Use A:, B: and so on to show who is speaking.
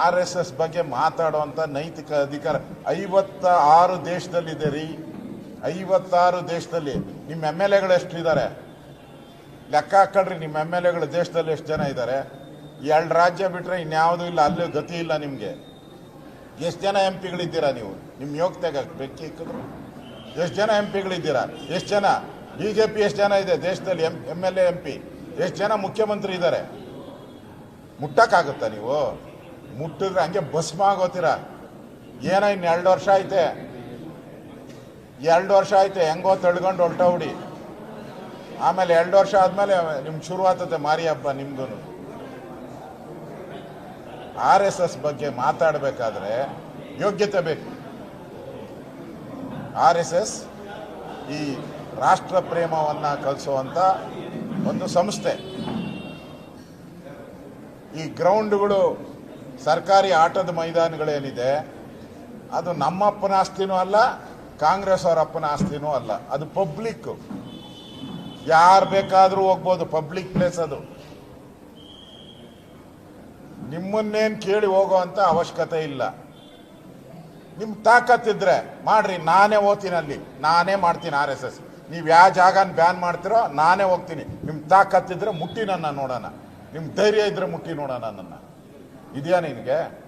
A: R S S ಬಗ್ಗೆ ಮಾತಾಡುವಂತ ನೈತಿಕ ಅಧಿಕಾರ ಐವತ್ತ ಆರು ದೇಶದಲ್ಲಿದೆ ರೀ. ಐವತ್ತಾರು ದೇಶದಲ್ಲಿ. ನಿಮ್ಮ ಎಂ ಎಲ್ ಎಗಳು ಎಷ್ಟಿದ್ದಾರೆ? ಲೆಕ್ಕ ಹಾಕೊಳ್ರಿ ನಿಮ್ಮ ಎಂ ಎಲ್ ಎಗಳು ದೇಶದಲ್ಲಿ ಎಷ್ಟು ಜನ ಇದ್ದಾರೆ? ಎರಡು ರಾಜ್ಯ ಬಿಟ್ರೆ ಇನ್ಯಾವುದೂ ಇಲ್ಲ, ಅಲ್ಲೂ ಗತಿ ಇಲ್ಲ ನಿಮಗೆ. ಎಷ್ಟು ಜನ ಎಂ ಪಿಗಳಿದ್ದೀರಾ ನೀವು? ನಿಮ್ಮ ಯೋಗ್ಯತೆಗೆ ಬೆಕ್ಕಿ ಇಕ್ಕಿದ್ರು. ಎಷ್ಟು ಜನ ಎಂ ಪಿಗಳಿದ್ದೀರಾ? ಎಷ್ಟು ಜನ? ಬಿ ಜೆ ಪಿ ಎಷ್ಟು ಜನ ಇದೆ ದೇಶದಲ್ಲಿ M, M L A, M P? ಎಷ್ಟು ಜನ ಮುಖ್ಯಮಂತ್ರಿ ಇದ್ದಾರೆ? ಮುಟ್ಟಕ್ಕಾಗುತ್ತಾ ನೀವು? ಮುಟ್ಟಿದ್ರೆ ಹಂಗೆ ಭಸ್ಮ ಆಗೋತೀರ? ಏನೋ ಇನ್ನು ಎರಡು ವರ್ಷ ಐತೆ. ಎರಡು ವರ್ಷ ಐತೆ, ಹೆಂಗೋ ತಳ್ಕೊಂಡು ಹುಡಿ. ಆಮೇಲೆ ಎರಡು ವರ್ಷ ಆದ್ಮೇಲೆ ನಿಮ್ಗೆ ಶುರುವಾತತೆ ಮಾರಿ ಹಬ್ಬ ನಿಮ್ದು ಆರ್ ಎಸ್ ಎಸ್ ಬಗ್ಗೆ ಮಾತಾಡಬೇಕಾದ್ರೆ ಯೋಗ್ಯತೆ ಬೇಕು. ಆರ್ ಎಸ್ ಎಸ್ ಈ ರಾಷ್ಟ್ರ ಪ್ರೇಮವನ್ನ ಕಲಿಸುವಂತ ಒಂದು ಸಂಸ್ಥೆ. ಈ ಗ್ರೌಂಡ್ಗಳು ಸರ್ಕಾರಿ ಆಟದ ಮೈದಾನಗಳೇನಿದೆ, ಅದು ನಮ್ಮ ಅಪ್ಪನ ಆಸ್ತಿನೂ ಅಲ್ಲ, ಕಾಂಗ್ರೆಸ್ ಅವರ ಅಪ್ಪನ ಆಸ್ತಿನೂ ಅಲ್ಲ. ಅದು ಪಬ್ಲಿಕ್ ಯಾರು ಬೇಕಾದರೂ ಹೋಗ್ಬೋದು ಪಬ್ಲಿಕ್ ಪ್ಲೇಸ್ ಅದು. ನಿಮ್ಮನ್ನೇನು ಕೇಳಿ ಹೋಗೋ ಅಂತ ಅವಶ್ಯಕತೆ ಇಲ್ಲ. ನಿಮ್ ತಾಕತ್ತಿದ್ರೆ ಮಾಡ್ರಿ, ನಾನೇ ಹೋಗ್ತೀನಿ ಅಲ್ಲಿ. ನಾನೇ ಮಾಡ್ತೀನಿ ಆರ್ ಎಸ್ ಎಸ್ ನೀವು ಯಾವ ಜಾಗನ ಬ್ಯಾನ್ ಮಾಡ್ತಿರೋ, ನಾನೇ ಹೋಗ್ತೀನಿ. ನಿಮ್ ತಾಕತ್ತಿದ್ರೆ ಮುಟ್ಟಿ ನನ್ನ ನೋಡೋಣ. ನಿಮ್ಮ ಧೈರ್ಯ ಇದ್ರೆ ಮುಟ್ಟಿ ನೋಡೋಣ ನನ್ನ 이대 안에 있는 게.